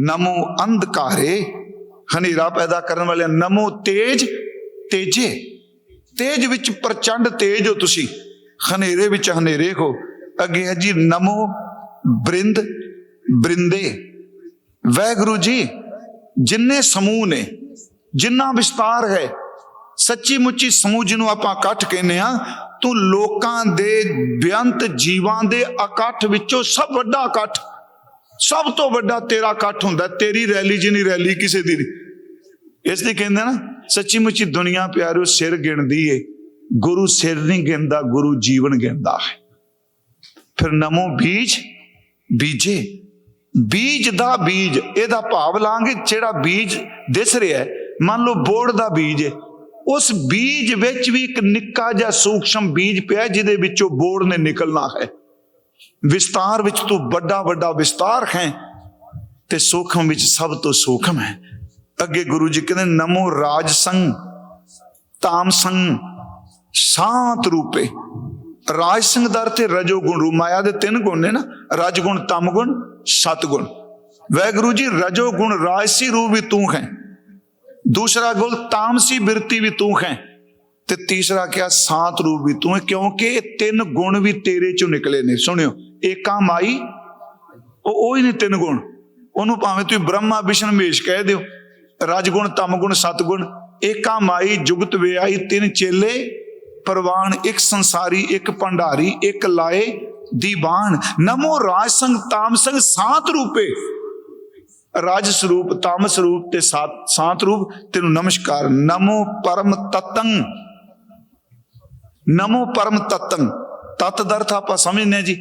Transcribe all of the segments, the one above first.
ਨਮੋ ਅੰਧਕਾਰੇ, ਹਨੇਰਾ ਪੈਦਾ ਕਰਨ ਵਾਲੇ ਨਮੋ ਤੇਜ, ਤੇਜੇ। ਤੇਜ ਵਿੱਚ ਪ੍ਰਚੰਡ ਤੇਜ ਹੋ ਤੁਸੀਂ। ਹਨੇਰੇ ਵਿੱਚ ਹਨੇਰੇ ਹੋ। ਅੱਗੇ ਹੈ ਜੀ ਨਮੋ ਬ੍ਰਿੰਦ, ਬ੍ਰਿੰਦੇ। ਵੈਗੁਰੂ ਜੀ, ਜਿੰਨੇ ਸਮੂਹ ਨੇ, ਜਿੰਨਾ ਵਿਸਤਾਰ ਹੈ ਸੱਚੀ ਮੁੱਚੀ ਸਮੂਹ ਜਿਹਨੂੰ ਆਪਾਂ ਇਕੱਠ ਕਹਿੰਦੇ ਆ ਤੂੰ ਲੋਕਾਂ ਦੇ, ਬੇਅੰਤ ਜੀਵਾਂ ਦੇ ਇਕੱਠ ਵਿੱਚੋਂ ਸਭ ਵੱਡਾ ਇਕੱਠ ਸਭ ਤੋਂ ਵੱਡਾ ਤੇਰਾ ਇਕੱਠ ਹੁੰਦਾ ਤੇਰੀ ਰੈਲੀ ਜਿਨੀ ਰੈਲੀ ਕਿਸੇ ਦੀ ਨਹੀਂ। ਇਸ ਲਈ ਕਹਿੰਦੇ ਨਾ ਸੱਚੀ ਮੁੱਚੀ ਦੁਨੀਆ ਪਿਆਰਿਓ ਸਿਰ ਗਿਣਦੀ ਏ। ਗੁਰੂ ਸਿਰ ਨਹੀਂ ਗਿਣਦਾ ਗੁਰੂ ਜੀਵਨ ਗਿਣਦਾ ਹੈ। ਫਿਰ ਨਮੋ ਬੀਜ ਬੀਜੇ। ਬੀਜ ਦਾ ਬੀਜ ਇਹਦਾ ਭਾਵ ਲਾਂਗੇ ਜਿਹੜਾ ਬੀਜ ਦਿਸ ਰਿਹਾ ਹੈ, ਮੰਨ ਲਓ ਬੋੜ ਦਾ ਬੀਜ ਹੈ ਉਸ ਬੀਜ ਵਿੱਚ ਵੀ ਇੱਕ ਨਿੱਕਾ ਜਿਹਾ ਸੂਖਸ਼ਮ ਬੀਜ ਪਿਆ ਜਿਹਦੇ ਵਿੱਚੋਂ ਬੋੜ ਨੇ ਨਿਕਲਣਾ ਹੈ। ਵਿਸਤਾਰ ਵਿੱਚ ਤੂੰ ਵੱਡਾ ਵੱਡਾ ਵਿਸਤਾਰ ਹੈ ਤੇ ਸੂਖਮ ਵਿੱਚ ਸਭ ਤੋਂ ਸੂਖਮ ਹੈ। ਅੱਗੇ ਗੁਰੂ ਜੀ ਕਹਿੰਦੇ, ਨਮੋ ਰਾਜ ਸੰਗ, ਤਾਮ ਸੰਗ, ਸ਼ਾਂਤ ਰੂਪੇ। ਰਾਜ ਸੰਗ ਦਾ ਅਰਥ ਹੈ ਰਜੋ ਗੁਣ ਰੂ ਮਾਇਆ ਦੇ ਤਿੰਨ ਗੁਣ ਨੇ ਨਾ ਰਜ ਗੁਣ ਤਮ ਗੁਣ ਸਤ ਗੁਣ ਵੈਗੁਰੂ ਜੀ ਰਜੋ ਗੁਣ ਰਾਜਸੀ ਰੂਪ ਵੀ ਤੂੰ ਹੈ। ਦੂਸਰਾ ਗੁਣ, ਤਾਮਸੀ ਬਿਰਤੀ ਵੀ ਤੂੰ ਹੈ। ਤੇ ਤੀਸਰਾ ਕਿਹਾ, ਸਾਤ ਰੂਪ ਵੀ ਤੂੰ ਹੈ, ਕਿਉਂਕਿ ਇਹ ਤਿੰਨ ਗੁਣ ਵੀ ਤੇਰੇ ਚੋਂ ਨਿਕਲੇ ਨੇ। ਸੁਣਿਓ, ਏਕਾ ਮਾਈ, ਉਹ ਉਹ ਹੀ ਨੇ ਤਿੰਨ ਗੁਣ। ਉਹਨੂੰ ਭਾਵੇਂ ਤੁਸੀਂ ਬ੍ਰਹਮਾ, ਵਿਸ਼ਨ, ਮੇਸ਼ ਕਹਿ ਦਿਓ ਰਜ ਗੁਣ ਤਮ ਗੁਣ ਸਤ ਗੁਣ ਏਕਾ ਮਾਈ, ਜੁਗਤ ਵਿਆਹੀ, ਤਿੰਨ ਚੇਲੇ, ਪਰਵਾਨ, ਇੱਕ ਸੰਸਾਰੀ, ਇੱਕ ਭੰਡਾਰੀ, ਇੱਕ ਲਾਏ, ਦੀਵਾਨ। ਨਮੋ ਰਾਜ ਸੰਗ, ਤਾਮ ਸੰਗ, ਸਾਤ ਰੂਪੇ। ਰਾਜ ਸਰੂਪ, ਤਾਮ ਸਰੂਪ ਤੇ ਸਾਤ ਸਾਤ ਰੂਪ, ਤੈਨੂੰ ਨਮਸਕਾਰ। ਨਮੋ ਪਰਮ ਤਤੰ ਨਮੋ ਪਰਮ ਤਤੰ। ਤਤ ਦਾ ਅਰਥ ਆਪਾਂ ਸਮਝਨੇ ਹਾਂ ਜੀ।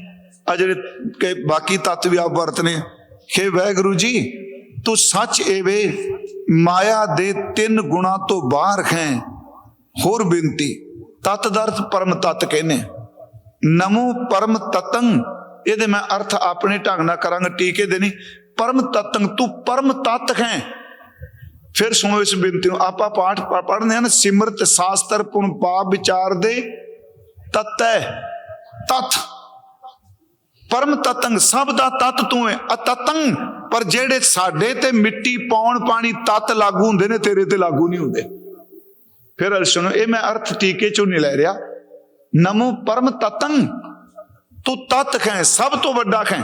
ਆ ਜਿਹੜੇ ਕਿ ਬਾਕੀ ਤਤ ਵੀ ਆਪ ਵਰਤਨੇ ਖੇ ਵੈਗੁਰੂ ਜੀ, ਤੂੰ ਸੱਚ ਏਵੇ, ਮਾਇਆ ਦੇ ਤਿੰਨ ਗੁਣਾ ਤੋਂ ਬਾਹਰ ਹੈ ਹੋਰ ਬੇਨਤੀ, ਤਤ ਦਾ ਅਰਥ ਪਰਮ ਤਤ ਕਹਿੰਦੇ ਨਮੋ ਪਰਮ ਤਤੰ, ਇਹਦੇ ਮੈਂ ਅਰਥ ਆਪਣੇ ਢੰਗ ਨਾਲ ਕਰਾਂਗਾ, ਟੀਕੇ ਦੇ ਨਹੀਂ। ਪਰਮ ਤਤੰ, ਤੂੰ ਪਰਮ ਤਤ ਹੈ ਫਿਰ ਸੁਣੋ ਇਸ ਬੇਨਤੀ ਨੂੰ, ਆਪਾਂ ਪਾਠ ਪੜ੍ਹਨੇ ਹਨ ਸਿਮਰਤ ਸਾਸਤਰ ਪੁਨ ਪਾਪ ਵਿਚਾਰ ਦੇ ਤਤੈ ਤਤ। ਪਰਮ ਤਤੰਗ, ਸਭ ਦਾ ਤਤ ਤੂੰ ਹੈ, ਅਤਤੰਗ। ਪਰ ਜਿਹੜੇ ਸਾਡੇ ਤੇ ਮਿੱਟੀ ਪਾਉਣ ਪਾਣੀ ਤਤ ਲਾਗੂ ਹੁੰਦੇ ਨੇ, ਤੇਰੇ ਤੇ ਲਾਗੂ ਨਹੀਂ ਹੁੰਦੇ। ਫਿਰ ਅਰ ਸੁਣੋ, ਇਹ ਮੈਂ ਅਰਥ ਟੀਕੇ ਚੋਂ ਨਹੀਂ ਲੈ ਰਿਹਾ। ਨਮੋ ਪਰਮ ਤਤੰਗ, ਤੂੰ ਤਤ ਹੈ ਸਭ ਤੋਂ ਵੱਡਾ ਹੈ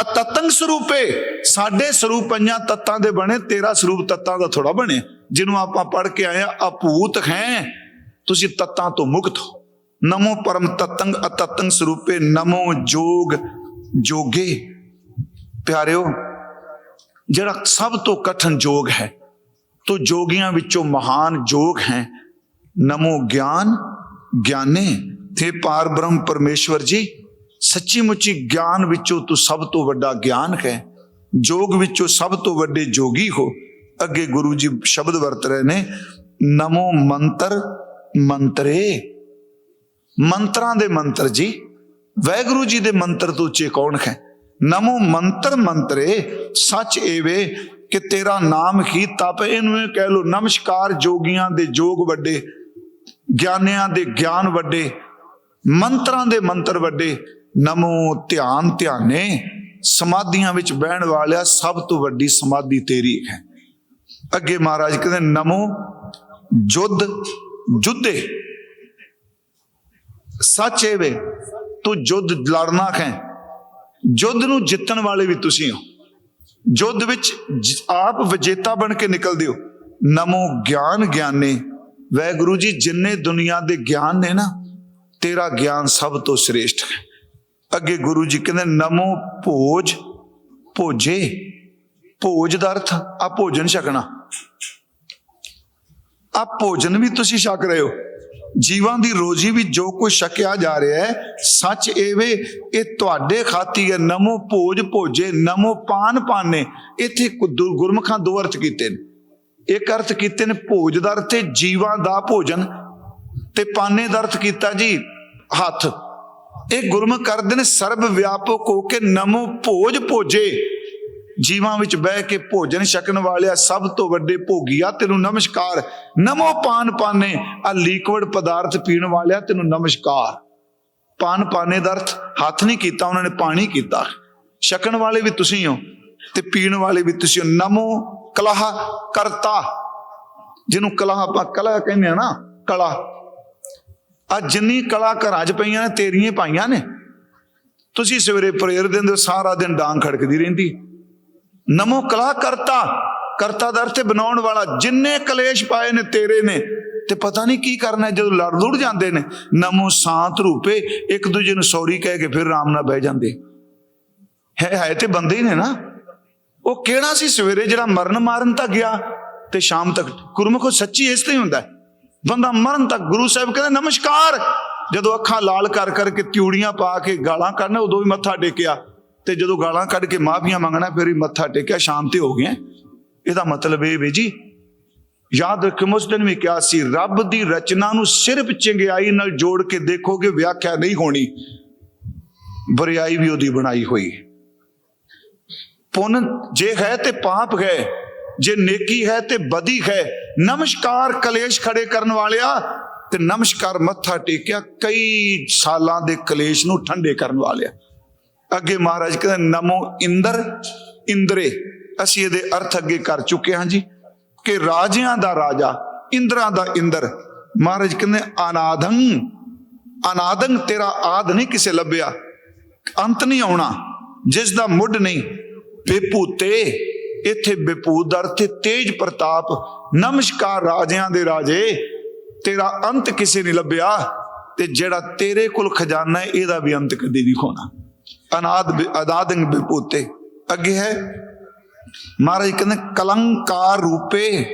ਅਤਤੰਗ ਸਰੂਪੇ, ਸਾਡੇ ਸਰੂਪ ਪੰਜਾਂ ਤੱਤਾਂ ਦੇ ਬਣੇ, ਤੇਰਾ ਸਰੂਪ ਤੱਤਾਂ ਦਾ ਥੋੜਾ ਬਣੇ। ਜਿਹਨੂੰ ਆਪਾਂ ਪੜ ਕੇ ਆਏ ਆ ਅਪੂਤ ਹੈ। ਤੁਸੀਂ ਤੱਤਾਂ ਤੋਂ ਮੁਕਤ ਹੋ। ਨਮੋ ਪਰਮ ਤਤੰਗ, ਅਤਤੰਗ ਸਰੂਪੇ, ਨਮੋ ਜੋਗ, ਜੋਗੇ। ਪਿਆਰਿਓ, ਜਿਹੜਾ ਸਭ ਤੋਂ ਕਠਨ ਜੋਗ ਹੈ, ਤੋ ਜੋਗੀਆਂ ਵਿੱਚੋਂ ਮਹਾਨ ਜੋਗ ਹੈ। ਨਮੋ ਗਿਆਨ, ਗਿਆਨੇ। ਤੇ ਪਾਰ ਬ੍ਰਹਮ ਪਰਮੇਸ਼ਵਰ ਜੀ ਸੱਚੀ ਮੁੱਚੀ ਗਿਆਨ ਵਿੱਚੋਂ ਤੂੰ ਸਭ ਤੋਂ ਵੱਡਾ ਗਿਆਨ ਹੈ, ਜੋਗ ਵਿੱਚੋਂ ਸਭ ਤੋਂ ਵੱਡੇ ਜੋਗੀ ਹੋ। ਅੱਗੇ ਗੁਰੂ ਜੀ ਸ਼ਬਦ ਵਰਤ ਰਹੇ ਨੇ, ਨਮੋ ਮੰਤਰ ਮੰਤਰੇ। ਮੰਤਰਾਂ ਦੇ ਮੰਤਰ ਜੀ, ਵੈਗੁਰੂ ਜੀ ਦੇ ਮੰਤਰ ਤੋਂ ਉੱਚੇ ਕੌਣ ਹੈ? ਨਮੋ ਮੰਤਰ ਮੰਤਰੇ, ਸੱਚ ਏਵੇ ਕਿ ਤੇਰਾ ਨਾਮ ਹੀ ਤਪ। ਇਹਨੂੰ ਇਹ ਕਹਿ ਲੋ ਨਮਸਕਾਰ ਜੋਗੀਆਂ ਦੇ ਜੋਗ ਵੱਡੇ, ਗਿਆਨਿਆਂ ਦੇ ਗਿਆਨ ਵੱਡੇ, ਮੰਤਰਾਂ ਦੇ ਮੰਤਰ ਵੱਡੇ ਨਮੋ ਧਿਆਨ ਧਿਆਨੇ, ਸਮਾਧੀਆਂ ਵਿੱਚ ਬਹਿਣ ਵਾਲਿਆ ਸਭ ਤੋਂ ਵੱਡੀ ਸਮਾਧੀ ਤੇਰੀ ਹੈ। ਅੱਗੇ ਮਹਾਰਾਜ ਕਹਿੰਦੇ, ਨਮੋ ਜੁੱਧ, ਜੁੱਧੇ। ਸੱਚ ਏ ਵੇ, ਤੂੰ ਜੁੱਧ ਲੜਨਾ ਹੈ ਜੁੱਧ ਨੂੰ ਜਿੱਤਣ ਵਾਲੇ ਵੀ ਤੁਸੀਂ ਹੋ। ਜੁੱਧ ਵਿੱਚ ਆਪ ਵਿਜੇਤਾ ਬਣ ਕੇ ਨਿਕਲਦੇ ਹੋ ਨਮੋ ਗਿਆਨ ਗਿਆਨੇ। ਵੈਗੁਰੂ ਜੀ, ਜਿੰਨੇ ਦੁਨੀਆ ਦੇ ਗਿਆਨ ਨੇ ਨਾ, ਤੇਰਾ ਗਿਆਨ ਸਭ ਤੋਂ ਸ੍ਰੇਸ਼ਟ ਹੈ। ਅੱਗੇ ਗੁਰੂ ਜੀ ਕਹਿੰਦੇ, ਨਮੋ ਭੋਜ, ਭੋਜੇ। ਭੋਜ ਦਾ ਅਰਥ, ਆ ਭੋਜਨ ਛਕਣਾ। ਆ ਭੋਜਨ ਵੀ ਤੁਸੀਂ ਛਕ ਰਹੇ ਹੋ। ਜੀਵਾਂ ਦੀ ਰੋਜੀ ਵੀ ਜੋ ਕੁਝ ਛਕਿਆ ਜਾ ਰਿਹਾ ਹੈ, ਸੱਚ ਇਹ ਵੇ, ਇਹ ਤੁਹਾਡੇ ਖਾਤੀ ਹੈ। ਨਮੋ ਭੋਜ, ਭੋਜੇ, ਨਮੋ ਪਾਨ, ਪਾਨੇ। ਇੱਥੇ ਕੁ- ਗੁਰਮੁਖਾਂ ਦੋ ਅਰਥ ਕੀਤੇ ਨੇ। ਇੱਕ ਅਰਥ ਕੀਤੇ ਨੇ ਭੋਜ ਦਾ ਅਰਥ ਜੀਵਾਂ ਦਾ ਭੋਜਨ। ਤੇ ਪਾਨੇ ਦਾ ਅਰਥ ਕੀਤਾ ਜੀ, ਹੱਥ। ਇਹ ਗੁਰਮੁਖ ਕਰਦੇ ਨੇ, ਸਰਬ ਵਿਆਪਕ ਹੋ ਕੇ ਨਮੋ ਭੋਜ ਭੋਜੇ। ਜੀਵਾਂ ਵਿੱਚ ਬਹਿ ਕੇ ਭੋਜਨ ਛਕਣ ਵਾਲਿਆ ਸਭ ਤੋਂ ਵੱਡੇ ਭੋਗੀਆ ਤੈਨੂੰ ਨਮਸਕਾਰ। ਨਮੋ ਪਾਨ ਪਾਨੇ, ਆ ਲਿਕਵਿਡ ਪਦਾਰਥ ਪੀਣ ਵਾਲਿਆ ਤੈਨੂੰ ਨਮਸਕਾਰ। ਪਾਨ ਪਾਨੇ ਦਾ ਅਰਥ ਹੱਥ ਨਹੀਂ ਕੀਤਾ, ਉਹਨਾਂ ਨੇ ਪਾਣੀ ਕੀਤਾ। ਛਕਣ ਵਾਲੇ ਵੀ ਤੁਸੀਂ ਹੋ ਤੇ ਪੀਣ ਵਾਲੇ ਵੀ ਤੁਸੀਂ ਹੋ। ਨਮੋ ਕਲਹ ਕਰਤਾ, ਜਿਹਨੂੰ ਕਲਾ ਆਪਾਂ ਕਲਾ ਕਹਿੰਦੇ ਆ ਨਾ, ਕਲਾ। ਆ ਜਿੰਨੀ ਕਲਾ ਘਰਾਂ 'ਚ ਪਈਆਂ ਨੇ, ਤੇਰੀਆਂ ਪਾਈਆਂ ਨੇ। ਤੁਸੀਂ ਸਵੇਰੇ ਪ੍ਰੇਰ ਦਿੰਦੇ ਹੋ ਸਾਰਾ ਦਿਨ ਡਾਂਗ ਖੜਕਦੀ ਰਹਿੰਦੀ। ਨਮੋ ਕਲਾ ਕਰਤਾ ਕਰਤਾ ਦਾ ਅਰਥ ਬਣਾਉਣ ਵਾਲਾ। ਜਿੰਨੇ ਕਲੇਸ਼ ਪਾਏ ਨੇ, ਤੇਰੇ ਨੇ, ਤੇ ਪਤਾ ਨਹੀਂ ਕੀ ਕਰਨਾ ਜਦੋਂ ਲੜ ਲੁੜ ਜਾਂਦੇ ਨੇ। ਨਮੋ ਸਾਤ ਰੂਪੇ, ਇੱਕ ਦੂਜੇ ਨੂੰ ਸੌਰੀ ਕਹਿ ਕੇ ਫਿਰ ਆਰਾਮ ਨਾਲ ਬਹਿ ਜਾਂਦੇ। ਹੈ ਹੈ ਤੇ ਬੰਦੇ ਹੀ ਨੇ ਨਾ। ਉਹ ਕਿਹੜਾ ਸੀ ਸਵੇਰੇ ਜਿਹੜਾ ਮਰਨ ਮਾਰਨ ਤੱਕ ਗਿਆ, ਤੇ ਸ਼ਾਮ ਤੱਕ? ਗੁਰਮੁਖ ਸੱਚੀ ਇਸ ਤੇ ਹੀ ਹੁੰਦਾ ਹੈ। ਬੰਦਾ ਮਰਨ ਤੱਕ ਗੁਰੂ ਸਾਹਿਬ ਕਹਿੰਦੇ, ਨਮਸਕਾਰ। ਜਦੋਂ ਅੱਖਾਂ ਲਾਲ ਕਰ ਕਰਕੇ ਤਿਉੜੀਆਂ ਪਾ ਕੇ ਗਾਲਾਂ ਕੱਢਣਾ, ਉਦੋਂ ਵੀ ਮੱਥਾ ਟੇਕਿਆ। ਤੇ ਜਦੋਂ ਗਾਲਾਂ ਕੱਢ ਕੇ ਮਾਫੀਆਂ ਮੰਗਣਾ, ਫਿਰ ਵੀ ਮੱਥਾ ਟੇਕਿਆ, ਸ਼ਾਮ ਤੇ ਹੋ ਗਿਆ ਇਹਦਾ ਮਤਲਬ ਇਹ ਵੀ ਜੀ, ਯਾਦ ਰੱਖੋ ਉਸ ਦਿਨ ਵੀ ਕਿਹਾ ਸੀ, ਰੱਬ ਦੀ ਰਚਨਾ ਨੂੰ ਸਿਰਫ ਚੰਗਿਆਈ ਨਾਲ ਜੋੜ ਕੇ ਦੇਖੋਗੇ, ਵਿਆਖਿਆ ਨਹੀਂ ਹੋਣੀ। ਬੁਰੀਾਈ ਵੀ ਉਹਦੀ ਬਣਾਈ ਹੋਈ। ਪੁੰਨ ਜੇ ਹੈ ਤੇ ਪਾਪ ਹੈ ਜੇ ਨੇਕੀ ਹੈ ਤੇ ਬਦੀ ਹੈ। ਨਮਸਕਾਰ ਕਲੇਸ਼ ਖੜੇ ਕਰਨ ਵਾਲਿਆ ਤੇ ਨਮਸਕਾਰ ਮੱਥਾ ਟੇਕਿਆ। ਕਈ ਸਾਲਾਂ ਦੇ ਕਲੇਸ਼ ਨੂੰ ਠੰਡੇ ਕਰਨ ਵਾਲਿਆ। ਅੱਗੇ ਮਹਾਰਾਜ ਕਹਿੰਦੇ, ਨਮੋ ਇੰਦਰ, ਇੰਦਰੇ, ਅਸੀਂ ਇਹਦੇ ਅਰਥ ਅੱਗੇ ਕਰ ਚੁੱਕੇ ਹਾਂ ਜੀ ਕਿ ਰਾਜਿਆਂ ਦਾ ਰਾਜਾ, ਇੰਦਰਾਂ ਦਾ ਇੰਦਰ। ਮਹਾਰਾਜ ਕਹਿੰਦੇ, ਅਨਾਦੰ ਅਨਾਦੰ ਤੇਰਾ ਆਦ ਨਹੀਂ ਕਿਸੇ ਲੱਭਿਆ। ਅੰਤ ਨਹੀਂ ਆਉਣਾ ਜਿਸ ਦਾ ਮੁੱਢ ਨਹੀਂ ਬੇਪੂਤੇ ਇੱਥੇ ਬੇਪੂਤ ਦਾ ਤੇਜ ਪ੍ਰਤਾਪ ਨਮਸਕਾਰ ਰਾਜਿਆਂ ਦੇ ਰਾਜੇ, ਤੇਰਾ ਅੰਤ ਕਿਸੇ ਨੇ ਲੱਭਿਆ? ਤੇ ਜਿਹੜਾ ਤੇਰੇ ਕੋਲ ਖਜ਼ਾਨਾ ਹੈ, ਇਹਦਾ ਵੀ ਅੰਤ ਕਦੇ ਨਹੀਂ ਹੋਣਾ ਅਨਾਦ ਅਦਾਦੰ ਬੇਪੂਤੇ, ਅੱਗੇ ਹੈ। ਮਹਾਰਾਜ ਕਹਿੰਦੇ, ਕਲੰਕਾਰ ਰੂਪੇ,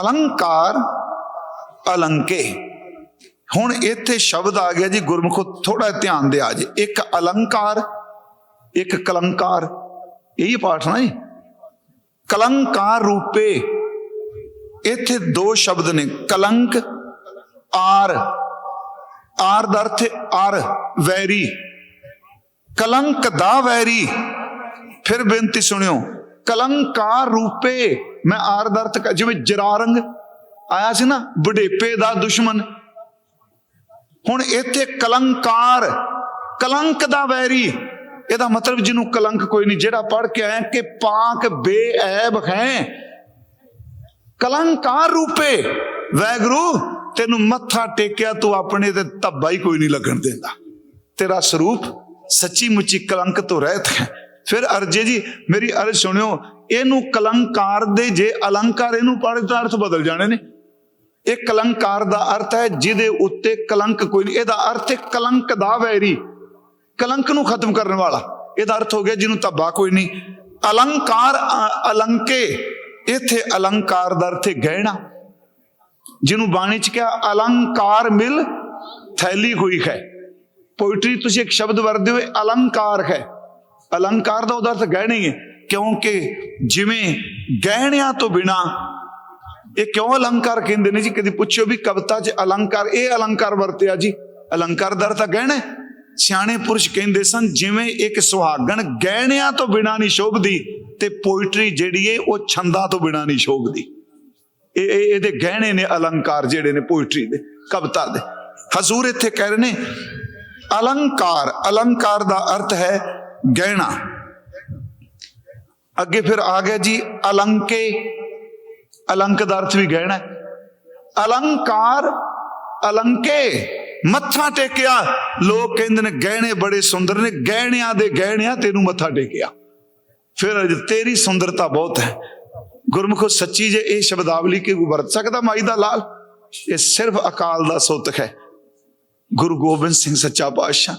ਅਲੰਕਾਰ ਅਲੰਕੇ। ਹੁਣ ਇੱਥੇ ਸ਼ਬਦ ਆ ਗਿਆ ਜੀ, ਗੁਰਮੁਖੋ ਥੋੜਾ ਧਿਆਨ ਦੇ ਆ ਜੇ। ਇੱਕ ਅਲੰਕਾਰ, ਇੱਕ ਕਲੰਕਾਰ। ਇਹੀ ਪਾਠ ਨਾ ਜੀ। ਕਲੰਕਾਰ ਰੂਪੇ, ਇੱਥੇ ਦੋ ਸ਼ਬਦ ਨੇ, ਕਲੰਕ, ਆਰ। ਆਰ ਦਾ ਅਰਥ ਹੈ ਵੈਰੀ। ਕਲੰਕ ਦਾ ਵੈਰੀ, ਫਿਰ ਬੇਨਤੀ ਸੁਣਿਓ, ਕਲੰਕਾਰ ਰੂਪੇ, ਮੈਂ ਆਰ ਦਾ ਅਰਥ ਕ- ਜਿਵੇਂ ਜਰਾਰੰਗ, ਆਇਆ ਸੀ ਨਾ ਬੁਢੇਪੇ ਦਾ ਦੁਸ਼ਮਣ ਹੁਣ ਇੱਥੇ ਕਲੰਕਾਰ, ਕਲੰਕ ਦਾ ਵੈਰੀ ਇਹਦਾ ਮਤਲਬ ਜਿਹਨੂੰ ਕਲੰਕ ਕੋਈ ਨਹੀਂ, ਜਿਹੜਾ ਪੜ ਕੇ ਆਇਆ ਕਿ ਪਾਕ ਬੇਐਬ ਹੈ। ਕਲੰਕਾਰ ਰੂਪੇ, ਵੈਗਰੂ, ਤੈਨੂੰ ਮੱਥਾ ਟੇਕਿਆ, ਤੂੰ ਆਪਣੇ ਤੇ ਧੱਬਾ ਹੀ ਕੋਈ ਨਹੀਂ ਲੱਗਣ ਦਿੰਦਾ। ਤੇਰਾ ਸਰੂਪ ਸੱਚੀ ਮੁੱਚੀ ਕਲੰਕ ਤੋਂ ਰਹਿਤ ਹੈ। ਫਿਰ ਅਰਜੇ ਜੀ, ਮੇਰੀ ਅਰਜ ਸੁਣਿਓ, ਇਹਨੂੰ ਕਲੰਕਾਰ ਦੇ ਜੇ ਅਲੰਕਾਰ ਇਹਨੂੰ ਪੜ੍ਹ ਤਾਂ ਅਰਥ ਬਦਲ ਜਾਣੇ ਨੇ। ਇਹ ਕਲੰਕਾਰ ਦਾ ਅਰਥ ਹੈ, ਜਿਹਦੇ ਉੱਤੇ ਕਲੰਕ ਕੋਈ ਨਹੀਂ, ਇਹਦਾ ਅਰਥ ਹੈ ਕਲੰਕ ਦਾ ਵੈਰੀ। ਕਲੰਕ ਨੂੰ ਖਤਮ ਕਰਨ ਵਾਲਾ। ਇਹਦਾ ਅਰਥ ਹੋ ਗਿਆ ਜਿਹਨੂੰ ਧੱਬਾ ਕੋਈ ਨਹੀਂ। ਅਲੰਕਾਰ ਅਲੰਕੇ। ਇੱਥੇ ਅਲੰਕਾਰ ਦਾ ਅਰਥ ਹੈ ਗਹਿਣਾ। ਜਿਹਨੂੰ ਬਾਣੀ ਚ ਕਿਹਾ, ਅਲੰਕਾਰ ਮਿਲ, ਥੈਲੀ ਹੋਈ ਹੈ। ਪੋਇਟਰੀ ਤੁਸੀਂ ਇੱਕ ਸ਼ਬਦ ਵਰਦੇ ਹੋਏ, ਅਲੰਕਾਰ ਹੈ। ਅਲੰਕਾਰ ਦਾ ਉਹਦਾ ਅਰਥ ਗਹਿਣੇ ਹੀ ਹੈ। ਕਿਉਂਕਿ ਜਿਵੇਂ ਗਹਿਣਿਆਂ ਤੋਂ ਬਿਨਾ, ਇਹ ਕਿਉਂ ਅਲੰਕਾਰ ਕਹਿੰਦੇ ਨੇ ਜੀ? ਕਦੀ ਪੁੱਛਿਓ ਵੀ ਕਵਿਤਾ 'ਚ ਅਲੰਕਾਰ, ਇਹ ਅਲੰਕਾਰ ਵਰਤਿਆ ਜੀ? ਅਲੰਕਾਰ ਦਾ ਅਰਥ ਗਹਿਣਾ ਸਿਆਣੇ ਪੁਰਸ਼ ਕਹਿੰਦੇ ਸਨ, ਜਿਵੇਂ ਇੱਕ ਸੁਹਾਗਣ ਗਹਿਣਿਆਂ ਤੋਂ ਬਿਨਾ ਨਹੀਂ ਸ਼ੋਭਦੀ ਤੇ ਪੋਇਟਰੀ ਜਿਹੜੀ ਏ, ਉਹ ਛੰਦਾਂ ਤੋਂ ਬਿਨਾ ਨਹੀਂ ਸ਼ੋਭਦੀ। ਇਹ ਇਹਦੇ ਗਹਿਣੇ ਨੇ ਅਲੰਕਾਰ ਜਿਹੜੇ ਨੇ ਪੋਇਟਰੀ ਦੇ, ਕਵਿਤਾ ਦੇ। ਹਜ਼ੂਰ ਇੱਥੇ ਕਹਿ ਰਹੇ ਨੇ, ਅਲੰਕਾਰ ਅਲੰਕਾਰ ਦਾ ਅਰਥ ਹੈ ਗਹਿਣਾ। ਅੱਗੇ ਫਿਰ ਆ ਗਿਆ ਜੀ, ਅਲੰਕੇ। ਅਲੰਕ ਦਾ ਅਰਥ ਵੀ ਗਹਿਣਾ ਹੈ। ਅਲੰਕਾਰ, ਅਲੰਕੇ। ਮੱਥਾ ਟੇਕਿਆ। ਲੋਕ ਕਹਿੰਦੇ ਨੇ, ਗਹਿਣੇ ਬੜੇ ਸੁੰਦਰ ਨੇ, ਗਹਿਣਿਆਂ ਦੇ ਗਹਿਣਿਆਂ ਤੈਨੂੰ ਮੱਥਾ ਟੇਕਿਆ। ਫਿਰ ਤੇਰੀ ਸੁੰਦਰਤਾ ਬਹੁਤ ਹੈ। ਗੁਰਮੁਖੋ, ਸੱਚੀ ਜੇ ਇਹ ਸ਼ਬਦਾਵਲੀ ਕਿ ਵਰਤ ਸਕਦਾ ਮਾਈ ਦਾ ਲਾਲ? ਇਹ ਸਿਰਫ ਅਕਾਲ ਦਾ ਸੁੱਤ ਹੈ। ਗੁਰੂ ਗੋਬਿੰਦ ਸਿੰਘ ਸੱਚਾ ਪਾਤਸ਼ਾਹ।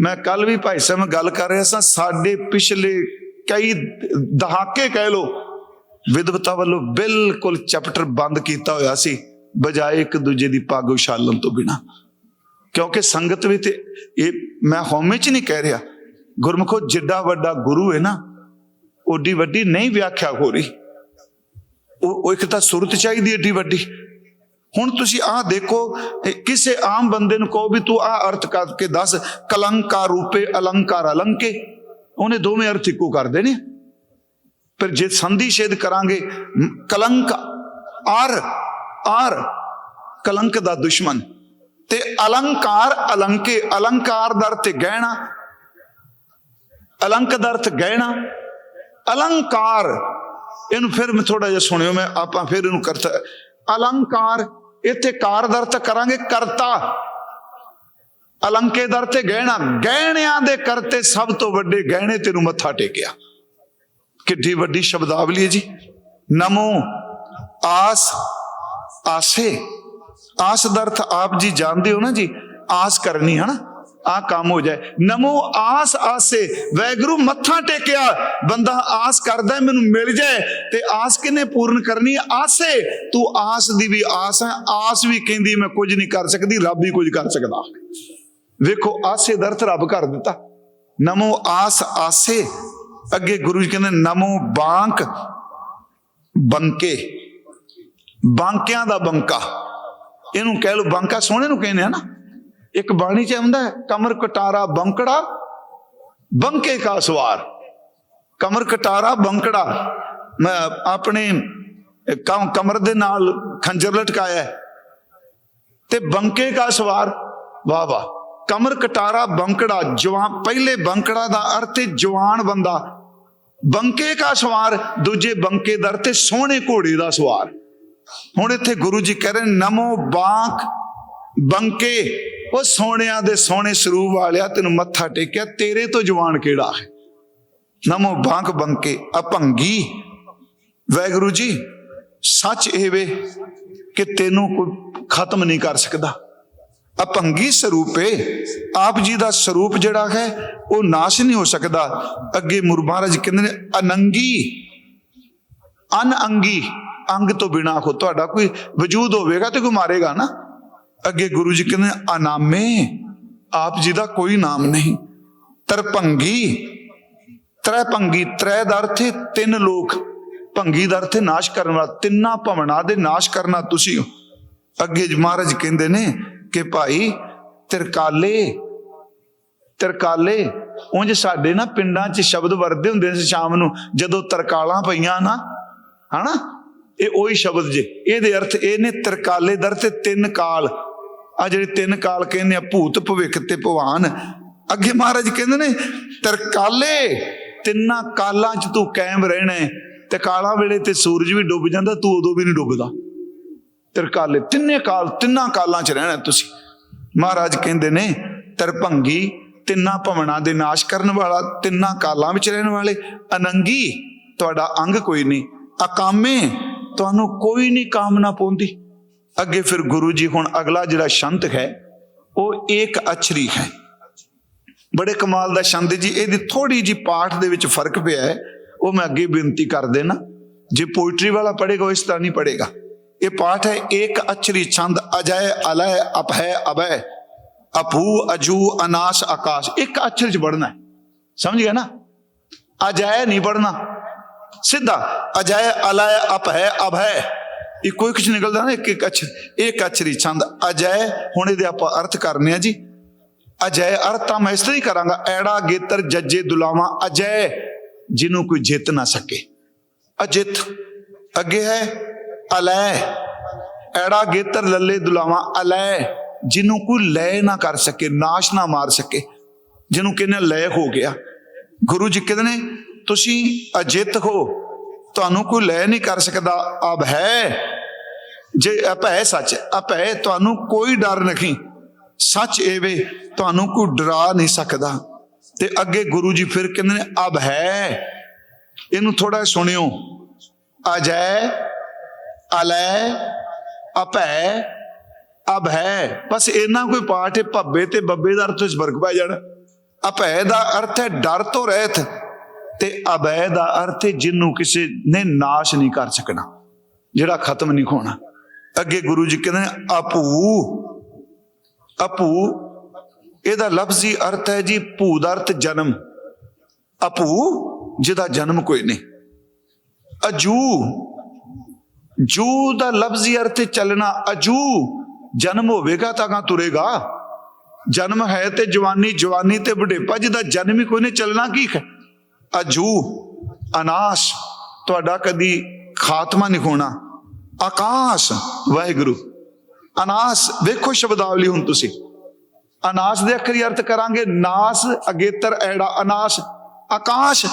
ਮੈਂ ਕੱਲ ਵੀ ਭਾਈ ਸਾਹਿਬ ਨਾਲ ਗੱਲ ਕਰ ਰਿਹਾ ਸਾਂ। ਸਾਡੇ ਪਿਛਲੇ ਕਈ ਦਹਾਕੇ ਕਹਿ ਲੋ ਵਿਦਵਤਾ ਵੱਲੋਂ ਬਿਲਕੁਲ ਚੈਪਟਰ ਬੰਦ ਕੀਤਾ ਹੋਇਆ ਸੀ, ਬਜਾਏ ਇੱਕ ਦੂਜੇ ਦੀ ਪੱਗ ਉਛਾਲਣ ਤੋਂ ਬਿਨਾ। ਕਿਉਂਕਿ ਸੰਗਤ ਵਿੱਚ ਇਹ ਮੈਂ ਹਉਮੈ ਚ ਨਹੀਂ ਕਹਿ ਰਿਹਾ, ਗੁਰਮੁਖੋ ਜਿੱਡਾ ਵੱਡਾ ਗੁਰੂ ਹੈ ਨਾ, ਓਡੀ ਵੱਡੀ ਨਹੀਂ ਵਿਆਖਿਆ ਹੋ ਰਹੀ। ਉਹ ਇੱਕ ਤਾਂ ਸੁਰਤ ਚਾਹੀਦੀ ਏਡੀ ਵੱਡੀ। ਹੁਣ ਤੁਸੀਂ ਆਹ ਦੇਖੋ ਕਿਸੇ ਆਮ ਬੰਦੇ ਨੂੰ ਕਹੋ ਵੀ ਤੂੰ ਆਹ ਅਰਥ ਕਰਕੇ ਦੱਸ, ਕਲੰਕਾਰ ਰੂਪੇ ਅਲੰਕਾਰ ਅਲੰਕੇ। ਉਹਨੇ ਦੋਵੇਂ ਅਰਥ ਇੱਕੋ ਕਰਦੇ ਨੇ ਪਰ ਜੇ ਸੰਧੀ ਛੇਦ ਕਰਾਂਗੇ ਕਲੰਕ ਆਰ ਆਰ, ਕਲੰਕ ਦਾ ਦੁਸ਼ਮਣ। ਤੇ ਅਲੰਕਾਰ ਅਲੰਕੇ, ਅਲੰਕਾਰ ਦਾ ਅਰਥ ਗਹਿਣਾ, ਅਲੰਕ ਦਾ ਅਰਥ ਗਹਿਣਾ, ਅਲੰਕਾਰ। ਇਹਨੂੰ ਫਿਰ ਮੈਂ ਥੋੜਾ ਜਿਹਾ ਸੁਣਿਓ, ਮੈਂ ਆਪਾਂ ਫਿਰ ਇਹਨੂੰ ਕਰਤਾ। ਅਲੰਕਾਰ, ਇੱਥੇ ਕਾਰ ਦਾ ਅਰਥ ਕਰਾਂਗੇ ਕਰਤਾ। ਅਲੰਕੇ ਦਰ ਤੇ ਗਹਿਣਾ। ਗਹਿਣਿਆਂ ਦੇ ਕਰਤੇ ਸਭ ਤੋਂ ਵੱਡੇ ਗਹਿਣੇ ਤੈਨੂੰ ਮੱਥਾ ਟੇਕਿਆ। ਕਿੱਡੀ ਵੱਡੀ ਸ਼ਬਦਾਵਲੀ ਹੈ ਜੀ। ਨਮੋ ਆਸ, ਆਸੇ। ਆਸ ਦਾ ਅਰਥ ਆਪ ਜੀ ਜਾਣਦੇ ਹੋ ਨਾ ਜੀ, ਆਸ ਕਰਨੀ ਹੈ ਨਾ ਆ ਕੰਮ ਹੋ ਜਾਏ। ਨਮੋ ਆਸ ਆਸੇ, ਵੈਗਰੂ ਮੱਥਾ ਟੇਕਿਆ, ਬੰਦਾ ਆਸ ਕਰਦਾ ਮੈਨੂੰ ਮਿਲ ਜਾਏ, ਤੇ ਆਸ ਕਿਨੇ ਪੂਰਨ ਕਰਨੀ? ਆਸੇ। ਤੂੰ ਆਸ ਦੀ ਵੀ ਆਸ ਹੈ, ਆਸ ਵੀ ਕਹਿੰਦੀ ਮੈਂ ਕੁਝ ਨਹੀਂ ਕਰ ਸਕਦੀ, ਰੱਬ ਹੀ ਕੁਝ ਕਰ ਸਕਦਾ। ਵੇਖੋ, ਆਸੇ ਦਰਥ ਰੱਬ ਕਰ ਦਿੱਤਾ। ਨਮੋ ਆਸ ਆਸੇ। ਅੱਗੇ ਗੁਰੂ ਜੀ ਕਹਿੰਦੇ, ਨਮੋ ਬਾਂਕ, ਬੰਕੇ। ਬਾਂਕਿਆਂ ਦਾ ਬੰਕਾ। ਇਹਨੂੰ ਕਹਿ ਲੋ ਬੰਕਾ ਸੋਹਣੇ ਨੂੰ ਕਹਿੰਦੇ ਆ ਨਾ। ਇੱਕ ਬਾਣੀ ਚ ਆਉਂਦਾ ਹੈ, ਕਮਰ ਕਟਾਰਾ ਬੰਕੜਾ ਬੰਕੇ ਕਾ ਸਵਾਰ। ਕਮਰ ਕਟਾਰਾ ਬੰਕੜਾ। ਮੈਂ ਆਪਣੇ ਕਮਰ ਦੇ ਨਾਲ ਖੰਜਰ ਲਟਕਾਇਆ ਤੇ ਬੰਕੇ ਕਾ ਸਵਾਰ ਵਾਹ ਵਾਹ। ਕਮਰ ਕਟਾਰਾ ਬੰਕੜਾ ਜਵਾਨ ਪਹਿਲੇ ਬੰਕੜਾ ਦਾ ਅਰਥ ਹੈ ਜਵਾਨ ਬੰਦਾ। ਬੰਕੇ ਕਾ ਸਵਾਰ ਦੂਜੇ ਬੰਕੇ ਦਾ ਅਰਥ ਸੋਹਣੇ ਘੋੜੇ ਦਾ ਸਵਾਰ। ਹੁਣ ਇੱਥੇ ਗੁਰੂ ਜੀ ਕਹਿ ਰਹੇ ਨੇ, ਨਮੋ ਬਾਂਕ ਬੰਕੇ ਉਹ ਸੋਹਣਿਆਂ ਦੇ ਸੋਹਣੇ ਸਰੂਪ ਵਾਲਿਆ ਤੈਨੂੰ ਮੱਥਾ ਟੇਕਿਆ ਤੇਰੇ ਤੋਂ ਜਵਾਨ ਕਿਹੜਾ ਹੈ? ਨਮੋ ਬਾਂਕ ਬੰਕੇ ਅਭੰਗੀ। ਵੈਗੁਰੂ ਜੀ ਸੱਚ ਇਹ ਵੇ ਕਿ ਤੈਨੂੰ ਕੋਈ ਖਤਮ ਨਹੀਂ ਕਰ ਸਕਦਾ। ਅਭੰਗੀ ਸਰੂਪੇ ਆਪ ਜੀ ਦਾ ਸਰੂਪ ਜਿਹੜਾ ਹੈ ਉਹ ਨਾਸ਼ ਨਹੀਂ ਹੋ ਸਕਦਾ। ਅੱਗੇ ਮੁਰ ਮਹਾਰਾਜ ਕਹਿੰਦੇ ਨੇ ਅਨੰਗੀ। ਅਨਅੰਗੀ ਅੰਗ ਤੋਂ ਬਿਨਾ ਕੋ ਤੁਹਾਡਾ ਕੋਈ ਵਜੂਦ ਹੋਵੇਗਾ ਤੇ ਕੋਈ ਮਾਰੇਗਾ ਨਾ। ਅੱਗੇ ਗੁਰੂ ਜੀ ਕਹਿੰਦੇ ਅਨਾਮੇ, ਆਪ ਜੀ ਦਾ ਕੋਈ ਨਾਮ ਨਹੀਂ। ਤਰਪੰਗੀ ਤ੍ਰੈ ਭੰਗੀ ਤ੍ਰੈ ਦਾ ਅਰਥ ਹੈ ਤਿੰਨ ਲੋਕ। ਭੰਗੀ ਦਾ ਅਰਥ ਹੈ ਨਾਸ਼ ਕਰਨ ਵਾਲਾ, ਤਿੰਨਾਂ ਭਵਨਾਂ ਦੇ ਨਾਸ਼ ਕਰਨਾ ਤੁਸੀਂ ਹੋ। ਅੱਗੇ ਮਹਾਰਾਜ ਕਹਿੰਦੇ ਨੇ ਕਿ ਭਾਈ, ਤਿਰਕਾਲੇ ਤਿਰਕਾਲੇ, ਉਂਝ ਸਾਡੇ ਨਾ ਪਿੰਡਾਂ 'ਚ ਸ਼ਬਦ ਵਰਦੇ ਹੁੰਦੇ ਸੀ ਸ਼ਾਮ ਨੂੰ, ਜਦੋਂ ਤਰਕਾਲਾਂ ਪਈਆਂ ਨਾ, ਹਨਾ? ਇਹ ਉਹੀ ਸ਼ਬਦ ਜੇ। ਇਹਦੇ ਅਰਥ ਇਹ ਨੇ ਤਰਕਾਲੇ ਦਰ ਤੇ ਤਿੰਨ ਕਾਲ। ਆ ਜਿਹੜੇ ਤਿੰਨ ਕਾਲ ਕਹਿੰਦੇ ਆ, ਭੂਤ, ਭਵਿੱਖ ਤੇ ਭਵਾਨ। ਅੱਗੇ ਮਹਾਰਾਜ ਕਹਿੰਦੇ ਨੇ, ਤਰਕਾਲੇ, ਤਿੰਨਾਂ ਕਾਲਾਂ 'ਚ ਤੂੰ ਕਾਇਮ ਰਹਿਣਾ ਹੈ। ਤੇ ਕਾਲਾਂ ਵੇਲੇ ਤੇ ਸੂਰਜ ਵੀ ਡੁੱਬ ਜਾਂਦਾ, ਤੂੰ ਉਦੋਂ ਵੀ ਨਹੀਂ ਡੁੱਬਦਾ। ਤਰਕਾਲੇ, ਤਿੰਨੇ ਕਾਲ, ਤਿੰਨਾਂ ਕਾਲਾਂ 'ਚ ਰਹਿਣਾ ਤੁਸੀਂ। ਮਹਾਰਾਜ ਕਹਿੰਦੇ ਨੇ, ਤਰਭੰਗੀ, ਤਿੰਨਾਂ ਭਵਨਾਂ ਦੇ ਨਾਸ਼ ਕਰਨ ਵਾਲਾ, ਤਿੰਨਾਂ ਕਾਲਾਂ ਵਿੱਚ ਰਹਿਣ ਵਾਲੇ। ਅਨੰਗੀ, ਤੁਹਾਡਾ ਅੰਗ ਕੋਈ ਨਹੀਂ। ਅਕਾਮੇ ਤੁਹਾਨੂੰ ਕੋਈ ਨਹੀਂ ਕਾਮਨਾ ਪਾਉਂਦੀ ਅੱਗੇ ਫਿਰ ਗੁਰੂ ਜੀ ਹੁਣ ਅਗਲਾ ਜਿਹੜਾ ਸ਼ੰਤ ਹੈ, ਉਹ ਏਕ ਅਛਰੀ ਹੈ। ਬੜੇ ਕਮਾਲ ਦਾ ਛੰਦ ਜੀ, ਇਹਦੀ ਥੋੜੀ ਜੀ ਪਾਠ ਦੇ ਵਿੱਚ ਫ਼ਰਕ ਪਿਆ ਹੈ। ਉਹ ਮੈਂ ਅੱਗੇ ਬੇਨਤੀ ਕਰ ਦੇਣਾ, ਜੇ ਪੋਇਟਰੀ ਵਾਲਾ ਪੜੇਗਾ ਉਹ ਇਸ ਤਰ੍ਹਾਂ ਨਹੀਂ ਪੜੇਗਾ ਇਹ ਪਾਠ ਹੈ, ਏਕ ਅਛਰੀ ਛੰਦ, ਅਜੈ ਅਲੈ ਅਪਹਿ ਅਬੈ ਅਪੂ ਅਜੂ, ਅਨਾਸ਼, ਆਕਾਸ਼। ਇੱਕ ਅਛਰ ਚ ਪੜਨਾ ਸਮਝ ਗਿਆ ਨਾ? ਅਜੈ ਨਹੀਂ ਪੜਨਾ ਸਿੱਧਾ ਅਜੈ ਅਲੈ ਅਪਹਿ ਅਭੈ ਇਹ ਕੋਈ ਕੁਝ ਨਿਕਲਦਾ ਨਾ, ਇੱਕ ਇੱਕ ਅਛਰ ਇੱਕ ਅਛਰੀ ਛੰਦ। ਅਜੈ ਹੁਣ ਇਹਦੇ ਆਪਾਂ ਅਰਥ ਕਰਨੇ ਆ ਜੀ। ਅਜੈ ਅਰਥ ਤਾਂ ਮੈਂ ਇਸ ਤਰ੍ਹਾਂ ਹੀ ਕਰਾਂਗਾ। ਐੜਾ, ਗੇਤਰ, ਜੱਜੇ, ਦੁਲਾਵਾ ਅਜੈ ਜਿਹਨੂੰ ਕੋਈ ਜਿੱਤ ਨਾ ਸਕੇ। ਅਜਿੱਤ, ਅੱਗੇ ਹੈ, ਅਲੈ। ਐੜਾ, ਗੇਤਰ, ਲੱਲੇ, ਦੁਲਾਵਾ, ਅਲੈ, ਜਿਹਨੂੰ ਕੋਈ ਲੈ ਨਾ ਕਰ ਸਕੇ, ਨਾਸ਼ ਨਾ ਮਾਰ ਸਕੇ। ਜਿਹਨੂੰ ਕਹਿੰਦੇ ਲੈ ਹੋ ਗਿਆ। ਗੁਰੂ ਜੀ ਕਹਿੰਦੇ ਨੇ? ਤੁਸੀਂ ਅਜਿੱਤ ਹੋ, ਤੁਹਾਨੂੰ ਕੋਈ ਲੈ ਨਹੀਂ ਕਰ ਸਕਦਾ। ਅਬ ਹੈ। ਜੇ ਅਭੈ ਸੱਚ ਅਭੈ ਤੁਹਾਨੂੰ ਕੋਈ ਡਰ ਨਹੀਂ। ਸੱਚ ਏਵੇ ਤੁਹਾਨੂੰ ਕੋਈ ਡਰਾ ਨਹੀਂ ਸਕਦਾ। ਤੇ ਅੱਗੇ ਗੁਰੂ ਜੀ ਫਿਰ ਕਹਿੰਦੇ ਨੇ ਅਬ ਹੈ। ਇਹਨੂੰ ਥੋੜਾ ਸੁਣਿਓ। ਅਜੈ ਅਲੈ ਅਭੈ ਅਬ ਹੈ। ਬਸ ਇੰਨਾ ਕੋਈ ਪਾਠ ਹੈ, ਭੱਬੇ ਤੇ ਬੱਬੇ ਦਾ ਅਰਥ ਵਿੱਚ ਫ਼ਰਕ ਪੈ ਜਾਣਾ। ਅਭੈ ਦਾ ਅਰਥ ਹੈ, ਡਰ ਤੋਂ ਰਹਿਤ। ਤੇ ਅਬੈ ਦਾ ਅਰਥ ਹੈ ਜਿਹਨੂੰ ਕਿਸੇ ਨੇ ਨਾਸ਼ ਨਹੀਂ ਕਰ ਸਕਣਾ, ਜਿਹੜਾ ਖਤਮ ਨਹੀਂ ਹੋਣਾ। ਅੱਗੇ ਗੁਰੂ ਜੀ ਕਹਿੰਦੇ ਨੇ, ਆਪੂ ਅਪੂ ਇਹਦਾ ਲਫ਼ਜ਼ੀ ਅਰਥ ਹੈ ਜੀ ਭੂ ਦਾ ਅਰਥ ਜਨਮ। ਅਪੂ ਜਿਹਦਾ ਜਨਮ ਕੋਈ ਨਹੀਂ। ਅਜੂ, ਜੂ ਦਾ ਲਫ਼ਜ਼ੀ ਅਰਥ ਚੱਲਣਾ। ਅਜੂ, ਜਨਮ ਹੋਵੇਗਾ ਤਾਂ ਕਾਂ ਤੁਰੇਗਾ। ਜਨਮ ਹੈ ਤੇ ਜਵਾਨੀ ਜਵਾਨੀ ਤੇ ਬੁਢੇਪਾ, ਜਿਹਦਾ ਜਨਮ ਹੀ ਕੋਈ ਨਹੀਂ, ਚੱਲਣਾ ਕੀ ਹੈ? ਅਜੂ, ਅਨਾਸ਼, ਤੁਹਾਡਾ ਕਦੀ ਖਾਤਮਾ ਨਹੀਂ ਹੋਣਾ। ਆਕਾਸ਼, ਵਾਹਿਗੁਰੂ। ਅਨਾਸ, ਵੇਖੋ ਸ਼ਬਦਾਵਲੀ ਹੁਣ ਤੁਸੀਂ। ਅਨਾਸ ਦੇ ਅੱਖਰੀ ਅਰਥ ਕਰਾਂਗੇ, ਨਾਸ, ਅਗੇਤਰ, ਐੜਾ, ਅਨਾਸ। ਆਕਾਸ਼,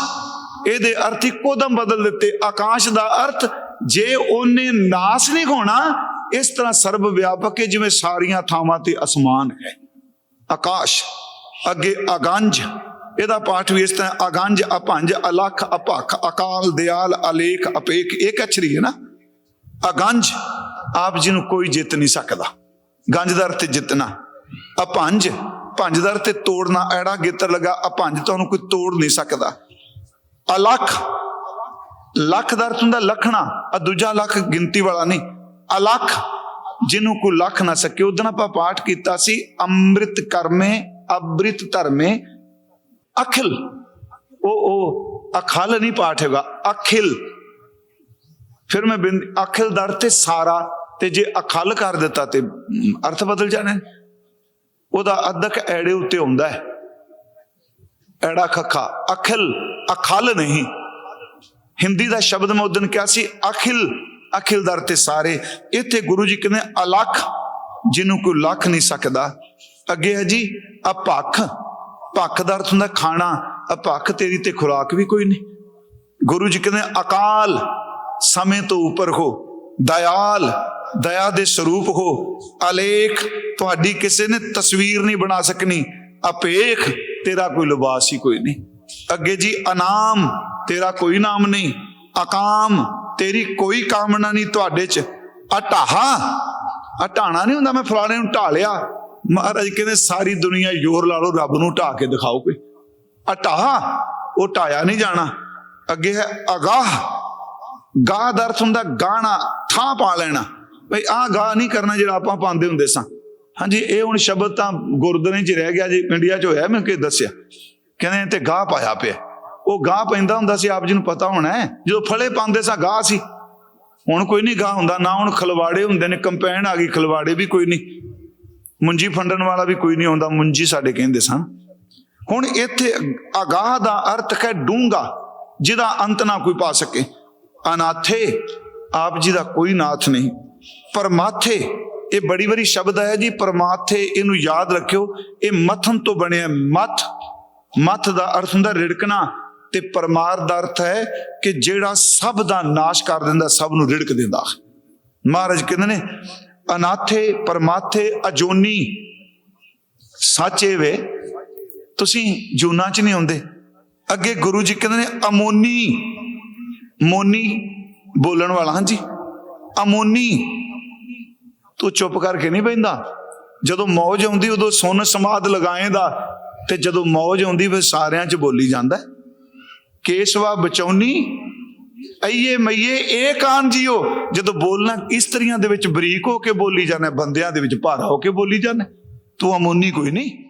ਇਹਦੇ ਅਰਥ ਇੱਕੋਦਮ ਬਦਲ ਦਿੱਤੇ। ਆਕਾਸ਼ ਦਾ ਅਰਥ, ਜੇ ਉਹਨੇ ਨਾਸ ਨਹੀਂ ਹੋਣਾ, ਇਸ ਤਰ੍ਹਾਂ ਸਰਬ ਵਿਆਪਕ ਹੈ, ਜਿਵੇਂ ਸਾਰੀਆਂ ਥਾਵਾਂ ਤੇ ਅਸਮਾਨ ਹੈ। ਆਕਾਸ਼, ਅੱਗੇ ਅਗੰਜ ਇਹਦਾ ਪਾਠ ਵੀ ਇਸ ਤਰ੍ਹਾਂ, ਅਗੰਜ ਅਪੰਜ ਅਲਖ ਅਪਖ ਅਕਾਲ, ਦਿਆਲ, ਅਲੇਖ, ਅਪੇਖ ਇੱਕ ਅਛਰੀ ਹੈ ਨਾ? ਅਗੰਜ, ਆਪ ਜੀ ਨੂੰ ਕੋਈ ਜਿੱਤ ਨਹੀਂ ਸਕਦਾ। ਗੰਜ ਦਾ ਅਰਥ ਜਿੱਤਣਾ। ਅਪੰਜ ਪੰਜ ਦਾ ਅਰਥ ਤੋੜਨਾ, ਐੜਾ ਗਿੱਤਰ ਲਗਾ ਅਪੰਜ ਤੁਹਾਨੂੰ ਕੋਈ ਤੋੜ ਨਹੀਂ ਸਕਦਾ। ਅਲਖ, ਲੱਖ ਦਾ ਅਰਥ ਹੁੰਦਾ ਲਖਣਾ, ਆ ਦੂਜਾ ਲੱਖ ਗਿਣਤੀ ਵਾਲਾ ਨਹੀਂ। ਅਲਖ, ਜਿਹਨੂੰ ਕੋਈ ਲੱਖ ਨਾ ਸਕੇ। ਉਦੋਂ ਆਪਾਂ ਪਾਠ ਕੀਤਾ ਸੀ, ਅੰਮ੍ਰਿਤ ਕਰਮੇ ਅਬ੍ਰਿਤ ਧਰਮੇ ਅਖਿਲ। ਉਹ ਉਹ ਅਖਲ ਨਹੀਂ ਪਾਠ ਹੈਗਾ, ਅਖਿਲ। ਫਿਰ ਮੈਂ ਬਿੰਦ, ਅਖਿਲ ਦਰ ਤੇ ਸਾਰਾ ਤੇ ਜੇ ਅਖਲ ਕਰ ਦਿੱਤਾ ਤੇ ਅਰਥ ਬਦਲ ਜਾਣਾ ਉਹਦਾ ਅਧਕ ਐੜੇ ਉੱਤੇ ਹੁੰਦਾ ਹੈ। ਐੜਾ ਖੱਖਾ, ਅਖਿਲ, ਅਖਲ ਨਹੀਂ। ਹਿੰਦੀ ਦਾ ਸ਼ਬਦ ਮੈਂ ਉਦੋਂ ਕਿਹਾ ਸੀ, ਅਖਿਲ ਅਖਿਲ ਦਰ ਤੇ ਸਾਰੇ। ਇੱਥੇ ਗੁਰੂ ਜੀ ਕਹਿੰਦੇ ਅਲਖ, ਜਿਹਨੂੰ ਕੋਈ ਲੱਖ ਨਹੀਂ ਸਕਦਾ। ਅੱਗੇ ਹੈ ਜੀ, ਅਪੱਖ। ਭੱਖ ਦਾ ਅਰਥ ਹੁੰਦਾ ਖਾਣਾ ਅਪੱਖ ਤੇਰੀ ਤੇ ਖੁਰਾਕ ਵੀ ਕੋਈ ਨਹੀਂ। ਗੁਰੂ ਜੀ ਕਹਿੰਦੇ, ਅਕਾਲ ਸਮੇਂ ਤੋਂ ਉੱਪਰ ਹੋ, ਦਇਆਲ, ਦਇਆ ਦੇ ਸਰੂਪ ਹੋ, ਅਲੇਖ, ਤੁਹਾਡੀ ਕਿਸੇ ਨੇ ਤਸਵੀਰ ਨਹੀਂ ਬਣਾ ਸਕਣੀ, ਅਪੇਖ, ਤੇਰਾ ਕੋਈ ਲਿਬਾਸ ਹੀ ਕੋਈ ਨਹੀਂ। ਅੱਗੇ ਜੀ, ਅਨਾਮ, ਤੇਰਾ ਕੋਈ ਨਾਮ ਨਹੀਂ, ਅਕਾਮ, ਤੇਰੀ ਕੋਈ ਕਾਮਨਾ ਨਹੀਂ ਤੁਹਾਡੇ ਚ। ਅਟਾਹਾ, ਅਟਾਣਾ ਨਹੀਂ ਹੁੰਦਾ, ਮੈਂ ਫਲਾਣੇ ਨੂੰ ਢਾਲਿਆ। ਮਹਾਰਾਜ ਕਹਿੰਦੇ, ਸਾਰੀ ਦੁਨੀਆ ਜ਼ੋਰ ਲਾ ਲਓ, ਰੱਬ ਨੂੰ ਢਾ ਕੇ ਦਿਖਾਓ ਕੋਈ। ਅਟਾਹਾ ਉਹ ਢਾਇਆ ਨਹੀਂ ਜਾਣਾ। ਅੱਗੇ ਹੈ ਅਗਾਹ। ਗਾਹ ਦਾ ਅਰਥ ਹੁੰਦਾ ਗਾਣਾ, ਥਾਂ ਪਾ ਲੈਣਾ। ਭਈ ਆਹ ਗਾਹ ਨਹੀਂ ਕਰਨਾ ਜਿਹੜਾ ਆਪਾਂ ਪਾਉਂਦੇ ਹੁੰਦੇ ਸਾਂ। ਹਾਂਜੀ, ਇਹ ਹੁਣ ਸ਼ਬਦ ਤਾਂ ਗੁਰਦੁਆਰੇ 'ਚ ਰਹਿ ਗਿਆ ਜੀ, ਇੰਡੀਆ 'ਚ ਹੋਇਆ, ਮੈਂ ਕਿ ਦੱਸਿਆ। ਕਹਿੰਦੇ ਤੇ ਗਾਹ ਪਾਇਆ ਪਿਆ। ਉਹ ਗਾਹ ਪੈਂਦਾ ਹੁੰਦਾ ਸੀ, ਆਪ ਜੀ ਨੂੰ ਪਤਾ ਹੋਣਾ ਹੈ। ਜਦੋਂ ਫਲੇ ਪਾਉਂਦੇ ਸਾਂ, ਗਾਹ ਸੀ। ਹੁਣ ਕੋਈ ਨਹੀਂ ਗਾਹ ਹੁੰਦਾ, ਨਾ ਹੁਣ ਖਲਵਾੜੇ ਹੁੰਦੇ ਨੇ, ਕੰਪੈਨ ਆ ਗਈ, ਖਲਵਾੜੇ ਵੀ ਕੋਈ ਨਹੀਂ। ਮੁੰਜੀ ਫੰਡਣ ਵਾਲਾ ਵੀ ਕੋਈ ਨਹੀਂ ਆਉਂਦਾ, ਮੁੰਜੀ ਸਾਡੇ ਕਹਿੰਦੇ ਸਨ। ਹੁਣ ਇੱਥੇ ਅਗਾਹ ਦਾ ਅਰਥ ਹੈ ਡੂੰਗਾ ਜਿਹਦਾ ਅੰਤ ਨਾ ਕੋਈ ਪਾ ਸਕੇ। ਅਨਾਥੇ, ਆਪ ਜੀ ਦਾ ਕੋਈ ਨਾਥ ਨਹੀਂ। ਪਰਮਾਥੇ, ਇਹ ਬੜੀ ਬੜੀ ਸ਼ਬਦ ਹੈ ਜੀ, ਪਰਮਾਥੇ, ਇਹਨੂੰ ਯਾਦ ਰੱਖਿਓ, ਇਹ ਮਥਨ ਤੋਂ ਬਣਿਆ ਮਥ। ਮਥ ਦਾ ਅਰਥ ਹੁੰਦਾ ਰਿੜਕਣਾ, ਤੇ ਪਰਮਾਰ ਦਾ ਅਰਥ ਹੈ ਕਿ ਜਿਹੜਾ ਸਭ ਦਾ ਨਾਸ਼ ਕਰ ਦਿੰਦਾ, ਸਭ ਨੂੰ ਰਿੜਕ ਦਿੰਦਾ। ਮਹਾਰਾਜ ਕਹਿੰਦੇ ਨੇ ਅਨਾਥੇ, ਪਰਮਾਥੇ, ਅਜੋਨੀ ਸਾਚੇ ਵੇ ਤੁਸੀਂ ਜੂਨਾ ਚ ਨਹੀਂ ਹੁੰਦੇ। ਅੱਗੇ ਗੁਰੂ ਜੀ ਕਹਿੰਦੇ ਨੇ, ਅਮੋਨੀ। ਮੋਨੀ ਬੋਲਣ ਵਾਲਾ, ਹਾਂਜੀ। ਅਮੋਨੀ। ਤੂੰ ਚੁੱਪ ਕਰਕੇ ਨਹੀਂ ਬੈਂਦਾ ਜਦੋਂ ਮੌਜ ਆਉਂਦੀ, ਉਦੋਂ ਸੁਨ ਸਮਾਦ ਲਗਾਏਦਾ। ਤੇ ਜਦੋਂ ਮੌਜ ਆਉਂਦੀ, ਫਿਰ ਸਾਰਿਆਂ 'ਚ ਬੋਲੀ ਜਾਂਦਾ। ਕੇਸ਼ਵਾ ਬਚੌਨੀ ਅਈਏ ਮਈਏ, ਇਹ ਕਾਨ ਜੀਓ, ਜਦੋਂ ਬੋਲਣਾ ਇਸਤਰੀਆਂ ਦੇ ਵਿੱਚ ਬਰੀਕ ਹੋ ਕੇ ਬੋਲੀ ਜਾਂਦਾ ਬੰਦਿਆਂ ਦੇ ਵਿੱਚ ਭਾਰਾ ਹੋ ਕੇ ਬੋਲੀ ਜਾਂਦਾ ਤੂੰ ਅਮੋਨੀ ਕੋਈ ਨਹੀਂ।